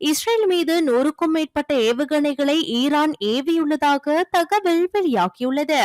Israel மீது நூறுக்கும் மேற்பட்ட ஏவுகணைகளை ஈரான் ஏவியுள்ளதாக தகவல் வெளியாகியுள்ளது.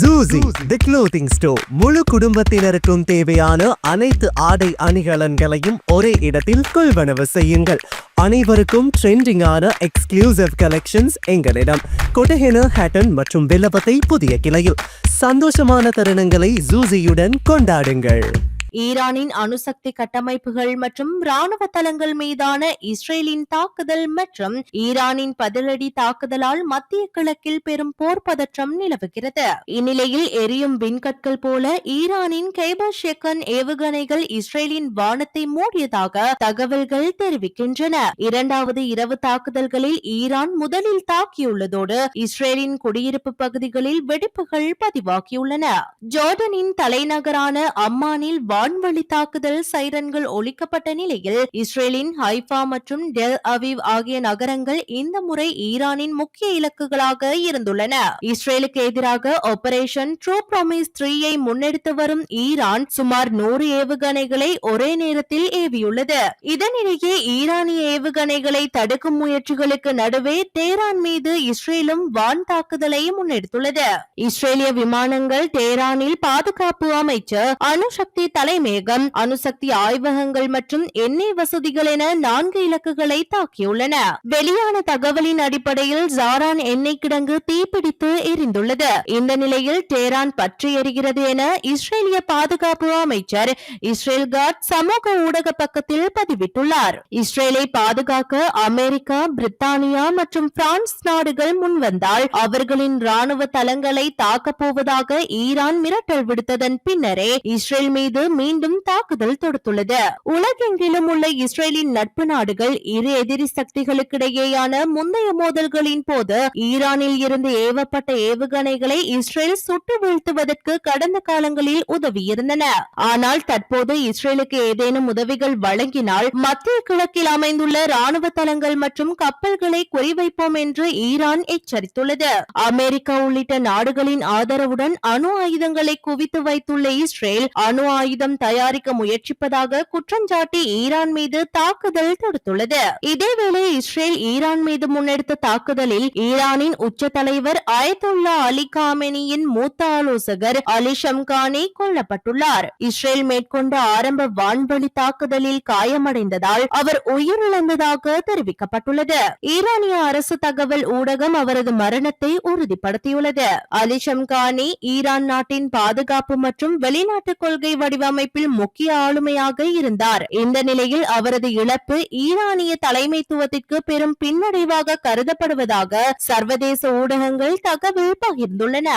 ஜூசி தி க்ளோத்திங் ஸ்டோர் முழு குடும்பத்தினருக்கும் தேவையான அனைத்து ஆடை அணிகலன்களையும் ஒரே இடத்தில் கொள்வனவு செய்யுங்கள். அனைவருக்கும் ட்ரெண்டிங்கான எக்ஸ்க்ளூசிவ் கலெக்ஷன்ஸ் எங்களிடம். கொட்டஹென ஹேட்டன் மற்றும் வில்லபத்தை புதிய கிளையில். சந்தோஷமான தருணங்களை ஜூசியுடன் கொண்டாடுங்கள். ஈரானின் அணுசக்தி கட்டமைப்புகள் மற்றும் ராணுவ தளங்கள் மீதான இஸ்ரேலின் தாக்குதல் மற்றும் ஈரானின் பதிலடி தாக்குதலால் மத்திய கிழக்கில் பெரும் போர் பதற்றம் நிலவுகிறது. இந்நிலையில் எரியும் விண்கற்கள் போல ஈரானின் கேபர் ஷெக்கன் ஏவுகணைகள் இஸ்ரேலின் வானத்தை மூடியதாக தகவல்கள் தெரிவிக்கின்றன. இரண்டாவது இரவு தாக்குதல்களில் ஈரான் முதலில் தாக்கியுள்ளதோடு இஸ்ரேலின் குடியிருப்பு பகுதிகளில் வெடிப்புகள் பதிவாகியுள்ளன. ஜோர்டனின் தலைநகரான அம்மானில் வான்வழி தாக்குதல் சைரன்கள் ஒழிக்கப்பட்ட நிலையில் இஸ்ரேலின் ஹைஃபா மற்றும் டெல் அவிவ் ஆகிய நகரங்கள் இந்த முறை ஈரானின் முக்கிய இலக்குகளாக இருந்துள்ளன. இஸ்ரேலுக்கு எதிராக ஆபரேஷன் ட்ரூ ப்ராமிஸ் த்ரீயை முன்னெடுத்து வரும் ஈரான் சுமார் நூறு ஏவுகணைகளை ஒரே நேரத்தில் ஏவியுள்ளது. இதனிடையே ஈரானிய ஏவுகணைகளை தடுக்கும் முயற்சிகளுக்கு நடுவே டேரான் மீது இஸ்ரேலும் வான் தாக்குதலை முன்னெடுத்துள்ளது. இஸ்ரேலிய விமானங்கள் டேரானில் பாதுகாப்பு அமைச்சர் அணுசக்தி தலை மலைமேகம் அணுசக்தி ஆய்வகங்கள் மற்றும் எண்ணெய் வசதிகள் என நான்கு இலக்குகளை தாக்கியுள்ளன. வெளியான தகவலின் அடிப்படையில் ஜாரான் எண்ணெய் கிடங்கு தீப்பிடித்து எரிந்துள்ளது. இந்த நிலையில் டேரான் பற்றி எரிகிறது என இஸ்ரேலிய பாதுகாப்பு அமைச்சர் இஸ்ரேல் காட் சமூக ஊடக பக்கத்தில் பதிவிட்டுள்ளார். இஸ்ரேலை பாதுகாக்க அமெரிக்கா பிரித்தானியா மற்றும் பிரான்ஸ் நாடுகள் முன்வந்தால் அவர்களின் ராணுவ தளங்களை தாக்கப் போவதாக ஈரான் மிரட்டல் விடுத்ததன் பின்னரே இஸ்ரேல் மீது மீண்டும் தாக்குதல் தொடுத்துள்ளது. உலகெங்கிலும் உள்ள இஸ்ரேலின் நட்பு நாடுகள் இரு எதிரி சக்திகளுக்கிடையேயான முந்தைய மோதல்களின் போது ஈரானில் இருந்து ஏவப்பட்ட ஏவுகணைகளை இஸ்ரேல் சுட்டு வீழ்த்துவதற்கு கடந்த காலங்களில் உதவியிருந்தன. ஆனால் தற்போது இஸ்ரேலுக்கு ஏதேனும் உதவிகள் வழங்கினால் மத்திய கிழக்கில் அமைந்துள்ள ராணுவ தளங்கள் மற்றும் கப்பல்களை குறிவைப்போம் என்று ஈரான் எச்சரித்துள்ளது. அமெரிக்கா உள்ளிட்ட நாடுகளின் ஆதரவுடன் அணு ஆயுதங்களை குவித்து வைத்துள்ள இஸ்ரேல் அணு ஆயுதம் ஆயுதம் தயாரிக்க முயற்சிப்பதாக குற்றஞ்சாட்டி ஈரான் மீது தாக்குதல் தொடுத்துள்ளது. இதேவேளை இஸ்ரேல் ஈரான் மீது முன்னெடுத்த தாக்குதலில் ஈரானின் உச்ச தலைவர் அயத்துல்லா அலி காமெனியின் மூத்த ஆலோசகர் அலி ஷம்கானி கொல்லப்பட்டுள்ளார். இஸ்ரேல் மேற்கொண்ட ஆரம்ப வான்வழி தாக்குதலில் காயமடைந்ததால் அவர் உயிரிழந்ததாக தெரிவிக்கப்பட்டுள்ளது. ஈரானிய அரசு தகவல் ஊடகம் அவரது மரணத்தை உறுதிப்படுத்தியுள்ளது. அலி ஷம்கானி ஈரான் நாட்டின் பாதுகாப்பு மற்றும் வெளிநாட்டு கொள்கை வடிவம் அமைப்பில் முக்கிய ஆளுமையாக இருந்தார். இந்த நிலையில் அவரது இழப்பு ஈரானிய தலைமைத்துவத்திற்கு பெரும் பின்னடைவாக கருதப்படுவதாக சர்வதேச ஊடகங்கள் தகவல் பகிர்ந்துள்ளன.